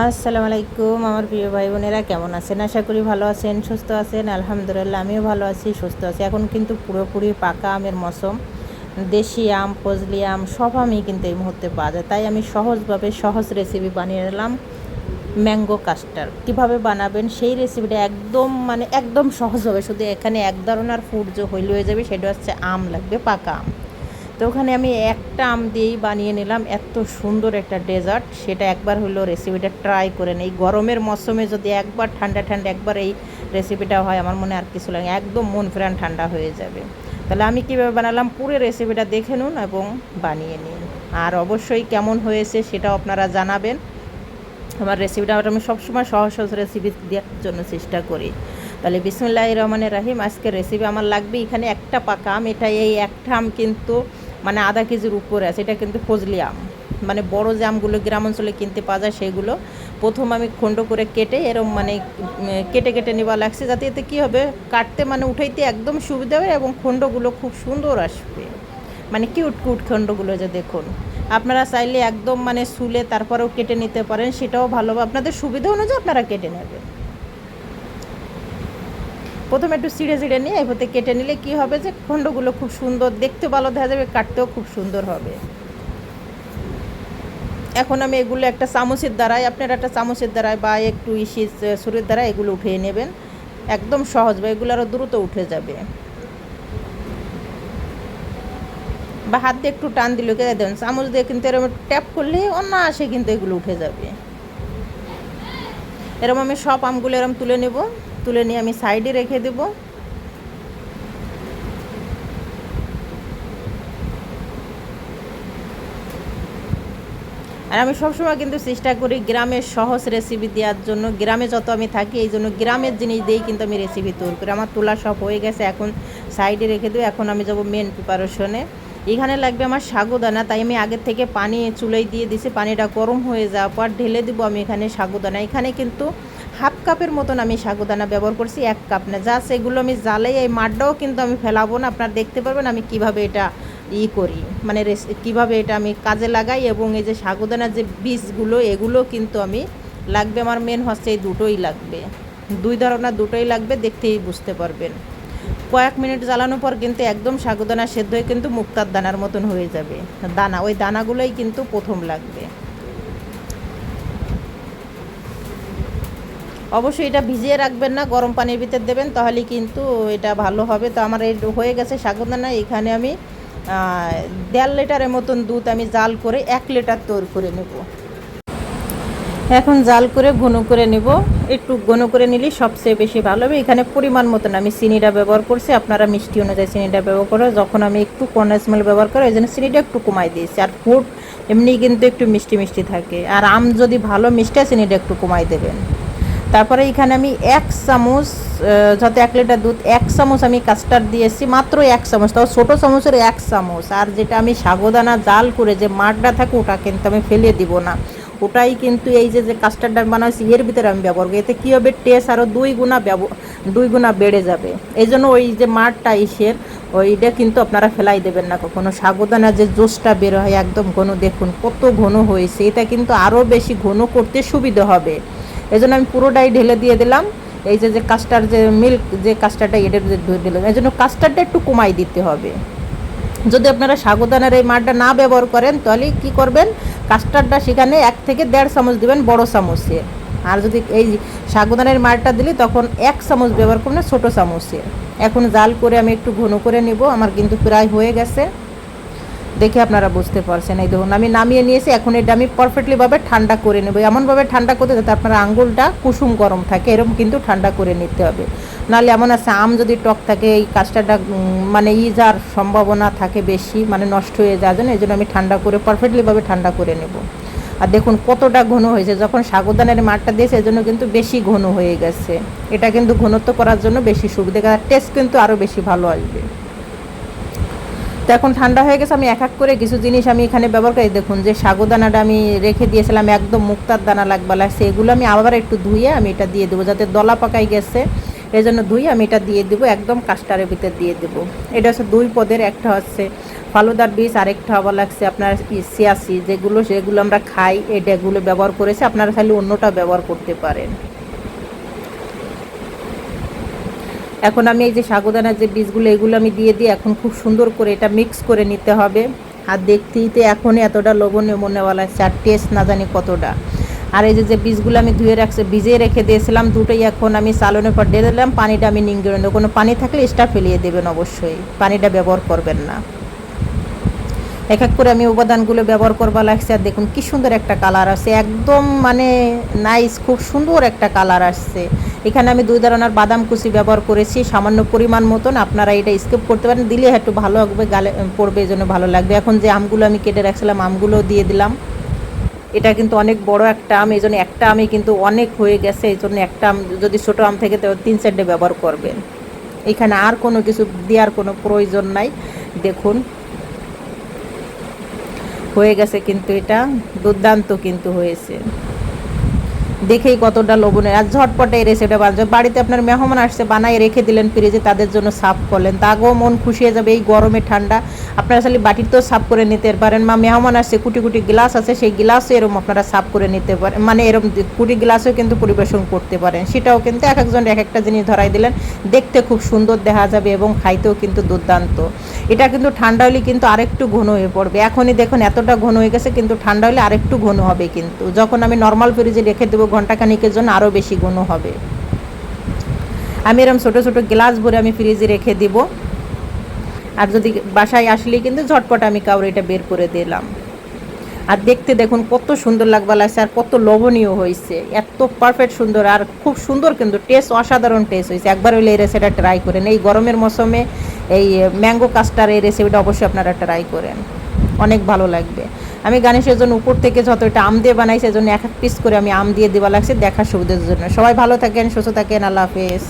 আসসালামু আলাইকুম আমার প্রিয় ভাই বোনেরা কেমন আছেন? আশা করি ভালো আছেন, সুস্থ আছেন, আলহামদুলিল্লাহ, আমিও ভালো আছি, সুস্থ আছি। এখন কিন্তু পুরোপুরি পাকা আমের মৌসুম। দেশি আম, ফজলি আম, সব আমই কিন্তু এই মুহূর্তে পাওয়া যায়। তাই আমি সহজভাবে সহজ রেসিপি বানিয়ে নিলাম ম্যাঙ্গো কাস্টার কীভাবে বানাবেন সেই রেসিপিটা একদম মানে একদম সহজ হবে। শুধু এখানে এক ধরনের ফুড যে হইল হয়ে যাবে, সেটা হচ্ছে আম লাগবে, পাকা আম। তো ওখানে আমি একটা আম দিয়েই বানিয়ে নিলাম। এত সুন্দর একটা ডেজার্ট। সেটা একবার হলো রেসিপিটা ট্রাই করে নেই। গরমের মৌসুমে যদি একবার ঠান্ডা ঠান্ডা একবার এই রেসিপিটা হয়, আমার মনে আর কিছু লাগে একদম মন ফেরান ঠান্ডা হয়ে যাবে। তাহলে আমি কীভাবে বানালাম? পুরো রেসিপিটা দেখে নিন এবং বানিয়ে নিন। আর অবশ্যই কেমন হয়েছে সেটাও আপনারা জানাবেন। আমার রেসিপিটা আমি সবসময় সহজ সহজ রেসিপি দেওয়ার জন্য চেষ্টা করি। তাহলে বিসমুল্লাহ রহমানের রাহিম। আজকের রেসিপি আমার লাগবে এখানে একটা পাকা আম। এটা এই একটা আম কিন্তু মানে আধা কেজির উপরে আছে এটা কিন্তু ফজলি আম। মানে বড় যে আমগুলো গ্রাম অঞ্চলে কিনতে পাওয়া যায় সেগুলো প্রথম আমি খণ্ড করে কেটে এরম মানে কেটে কেটে নেওয়া লাগছে যাতে এতে কী হবে, কাটতে মানে উঠাইতে একদম সুবিধা হবে এবং খণ্ডগুলো খুব সুন্দর আসবে। মানে কিউট কিউট খণ্ডগুলো যে দেখুন। আপনারা চাইলে একদম মানে শুলে তারপরেও কেটে নিতে পারেন, সেটাও ভালো আপনাদের সুবিধা অনুযায়ী আপনারা কেটে নেবেন। প্রথমে একটু ছিঁড়ে ছিঁড়ে নিয়ে এভাবে কেটে নিলে কি হবে যে খণ্ডগুলো খুব সুন্দর, দেখতে ভালো দেখা যাবে, কাটতেও খুব সুন্দর হবে। এখন আমি এগুলো একটা চামচের দ্বারাই, আপনারা একটা চামচের দ্বারাই বা একটু ইসি সুরের দ্বারা এগুলো উঠিয়ে নেবেন। একদম সহজ বা এগুলো আরও দ্রুত উঠে যাবে। বা হাত দিয়ে একটু টান দিলে দেবেন। চামচ দিয়ে কিন্তু এরকম ট্যাপ করলে অনায়াসে কিন্তু এগুলো উঠে যাবে। এরকম আমি সব আমগুলো এরকম তুলে নেব। তুলে নিয়ে আমি সাইডে রেখে দেব। আর আমি সবসময় কিন্তু চেষ্টা করি গ্রামের সহজ রেসিপি দেওয়ার জন্য। গ্রামে যত আমি থাকি, এই জন্য গ্রামের জিনিস দিয়েই কিন্তু আমি রেসিপি তৈরি করি। আমার তোলা সব হয়ে গেছে, এখন সাইডে রেখে দেবো। এখন আমি যাব মেন প্রিপারেশনে এখানে লাগবে আমার সাগুদানা, তাই আমি আগের থেকে পানি চুলোয় দিয়ে দিছি, পানিটা গরম হয়ে যাওয়ার পর ঢেলে দিব আমি এখানে সাগুদানা। এখানে কিন্তু হাফ কাপের মতন আমি সাগুদানা ব্যবহার করছি, এক কাপ না যা সেগুলো আমি জ্বালাই, এই মাঠটাও কিন্তু আমি ফেলাবো না, আপনারা দেখতে পারবেন আমি কীভাবে এটা ই করি মানে কীভাবে এটা আমি কাজে লাগাই এবং এই যে সাগুদানার যে বীজগুলো, এগুলো কিন্তু আমি লাগবে আমার মেন হচ্ছে এই দুটোই লাগবে, দুই ধরনের দুটোই লাগবে, দেখতেই বুঝতে পারবেন। কয়েক মিনিট জ্বালানোর পর কিন্তু একদম সাগুদানা সেদ্ধ হয়ে কিন্তু মুক্তার দানার মতন হয়ে যাবে। দানা, ওই দানাগুলোই কিন্তু প্রথম লাগবে। অবশ্যই এটা ভিজিয়ে রাখবেন না, গরম পানির ভিতর দেবেন তাহলে কিন্তু এটা ভালো হবে। তো আমার এই হয়ে গেছে সাগুদানা এখানে আমি দেড় লিটারের মতন দুধ আমি জাল করে এক লিটার তৈরি করে নেব। এখন জাল করে ঘন করে নেব। একটু ঘন করে নিলে সবচেয়ে বেশি ভালো হবে। এখানে পরিমাণ মতন আমি চিনিটা ব্যবহার করছি। আপনারা মিষ্টি অনুযায়ী চিনিটা ব্যবহার করে। যখন আমি একটু কনডেন্সমেল ব্যবহার করি, ওই জন্য চিনিটা একটু কমাই দিয়েছি। আর ফুড এমনি কিন্তু একটু মিষ্টি মিষ্টি থাকে। আর আম যদি ভালো মিষ্টি চিনিটা একটু কমাই দেবেন। তারপরে এখানে আমি এক চামচ যাতে এক লিটার দুধ, এক চামচ আমি কাস্টার্ড দিয়েছি। মাত্র এক চামচ, তাও ছোটো চামচের এক চামচ। আর যেটা আমি সাগোদানা জাল করে যে মাঠটা থাকে, ওটা কিন্তু আমি ফেলে দিব না। ওটাই কিন্তু এই যে যে কাস্টার্ডটা বানাচ্ছি এর ভিতরে আমি ব্যবহার করি। এতে কী হবে? টেস্ট আরও দুই গুণা দুই গুণা বেড়ে যাবে। এই জন্য ওই যে মাঠটা, ইসের, ওইটা কিন্তু আপনারা ফেলাই দেবেন না কখনো। সাগোদানা যে জোসটা বের হয়, একদম ঘন, দেখুন কত ঘন হয়েছে। এটা কিন্তু আরও বেশি ঘন করতে সুবিধা হবে। এই জন্য আমি পুরোটাই ঢেলে দিয়ে দিলাম। এই যে যে কাস্টার্ড যে মিল্ক যে কাস্টারটা এটা দিলাম। এই জন্য কাস্টারটা একটু কমাই দিতে হবে। যদি আপনারা সাগুদানার এই মাঠটা না ব্যবহার করেন, তাহলে কি করবেন? কাস্টার্ডটা সেখানে এক থেকে দেড় চামচ দিবেন, বড় চামচে। আর যদি এই সাগুদানের মাঠটা দিলে, তখন এক চামচ ব্যবহার করবেন, ছোটো চামচে। এখন জাল করে আমি একটু ঘন করে নেব, আমার কিন্তু প্রায় হয়ে গেছে। দেখে আপনারা বুঝতে পারছেন, এই দেখুন আমি নামিয়ে নিয়েছি, এখন এটা আমি পারফেক্টলিভাবে ঠান্ডা করে নেব। এমনভাবে ঠান্ডা করতে যাতে আপনার আঙ্গুলটা কুসুম গরম থাকে, এরকম কিন্তু ঠান্ডা করে নিতে হবে। নাহলে এমন আছে, আম যদি টক থাকে, এই কাজটাটা মানে ই যার সম্ভাবনা থাকে বেশি মানে নষ্ট হয়ে যাওয়ার জন্য, এই জন্য আমি ঠান্ডা করে পারফেক্টলিভাবে ঠান্ডা করে নেব। আর দেখুন কতটা ঘন হয়েছে, যখন সাগুদানের মাঠটা দিয়েছে এজন্য কিন্তু বেশি ঘন হয়ে গেছে। এটা কিন্তু ঘনত্ব করার জন্য বেশি সুবিধা টেস্ট কিন্তু আরও বেশি ভালো আসবে। এখন ঠান্ডা হয়ে গেছে, আমি এক এক করে কিছু জিনিস আমি এখানে ব্যবহার করি। দেখুন যে সাগু দানাটা আমি রেখে দিয়েছিলাম, একদম মুক্তার দানা লাগবে লাগছে এগুলো আমি আবার একটু ধুয়ে আমি এটা দিয়ে দেবো, যাতে দলা পাকাই গেছে। এই জন্য ধুয়ে আমি এটা দিয়ে দেবো, একদম কাস্টারের ভিতর দিয়ে দেবো। এটা হচ্ছে দুই পদের, একটা হচ্ছে ফালুদার বীজ, আরেকটা হওয়া লাগছে আপনার সিয়াসি, যেগুলো সেগুলো আমরা খাই এটাগুলো ব্যবহার করেছি, আপনারা খালি অন্যটা ব্যবহার করতে পারেন। এখন আমি এই যে সাগুদানার যে বীজগুলো, এগুলো আমি দিয়ে দিই এখন খুব সুন্দর করে এটা মিক্স করে নিতে হবে। আর দেখতেই তো এখন এতটা লবণীয় মনেওয়ালা চার টেস্ট না জানি কতটা। আর এই যে যে বীজগুলো আমি ধুয়ে রাখছি, ভিজিয়ে রেখে দিয়েছিলাম, দুটোই এখন আমি সালনের পর দিয়ে দিলাম, পানিটা আমি নিংড়ে নেব। কোনো পানি থাকলে এক্সট্রা ফেলিয়ে দেবেন অবশ্যই, পানিটা ব্যবহার করবেন না। এক এক করে আমি উপাদানগুলো ব্যবহার করবা লাগছে, আর দেখুন কি সুন্দর একটা কালার আসছে, একদম মানে নাইস খুব সুন্দর একটা কালার আসছে। এখানে আমি দুই ধরনের বাদাম কুচি ব্যবহার করেছি, সামান্য পরিমাণ মতন। আপনারা এটা স্কিপ করতে পারেন, দিলে একটু ভালো হবে, গালে পড়বে, এই জন্য ভালো লাগবে। এখন যে আমগুলো আমি কেটে রাখছিলাম, আমগুলো দিয়ে দিলাম। এটা কিন্তু অনেক বড় একটা আম, এই জন্য একটা আমই কিন্তু অনেক হয়ে গেছে, এই জন্য একটা আম যদি ছোটো আম থেকে, তো তিন চারটে ব্যবহার করবেন। এখানে আর কোনো কিছু দেওয়ার কোনো প্রয়োজন নাই, দেখুন। হয়ে গেছে কিন্তু এটা, দুর্দান্ত কিন্তু হয়েছে। দেখেই কতটা লবণের আর ঝটপটে এই রেসিপিটা বানাচ্ছে বাড়িতে আপনার মেহমান আসছে বানাই রেখে দিলেন ফ্রিজে তাদের জন্য সাফ করলেন। তাকেও মন খুশি হয়ে যাবে এই গরমে ঠান্ডা। আপনারা খালি বাটির তো সাফ করে নিতে পারেন। মা, মেহমান আসছে, কুটি কুটি গ্লাস আছে, সেই গ্লাসও এরকম আপনারা সাফ করে নিতে পারেন। মানে এরকম কুটি গ্লাসও কিন্তু পরিবেশন করতে পারেন। সেটাও কিন্তু এক একজন এক একটা জিনিস ধরাই দিলেন। দেখতে খুব সুন্দর দেখা যাবে এবং খাইতেও কিন্তু দুর্দান্ত। এটা কিন্তু ঠান্ডা হলে কিন্তু আরেকটু ঘন হয়ে পড়বে। এখনই দেখুন, এতটা ঘন হয়ে গেছে, কিন্তু ঠান্ডা হলে আরেকটু ঘন হবে কিন্তু। যখন আমি নর্মাল ফ্রিজে রেখে দেবো ঘন্টাখানিকের জন্য আরও বেশি ঘন হবে। আমি এরকম ছোটো ছোটো গ্লাস ভরে আমি ফ্রিজে রেখে দিব। আর যদি বাসায় আসলেই কিন্তু ঝটপট আমি কাউর এটা বের করে দিলাম। আর দেখতে দেখুন কত সুন্দর লাগবা লাগছে আর কত লোভনীয় হয়েছে এত পারফেক্ট সুন্দর আর খুব সুন্দর কিন্তু টেস্ট অসাধারণ টেস্ট হয়েছে একবার হলে এই রেসিপিটা ট্রাই করেন। এই গরমের মৌসুমে এই ম্যাঙ্গো কাস্টার এই রেসিপিটা অবশ্যই আপনারা ট্রাই করেন। অনেক ভালো লাগবে। আমি গানেশের জন্য উপর থেকে যত এটা আম দিয়ে বানাই, সেজন্য এক এক পিস করে আমি আম দিয়ে দেওয়া লাগছে, দেখার সুবিধার জন্য। সবাই ভালো থাকেন, সুস্থ থাকেন, আল্লাহ হাফেজ।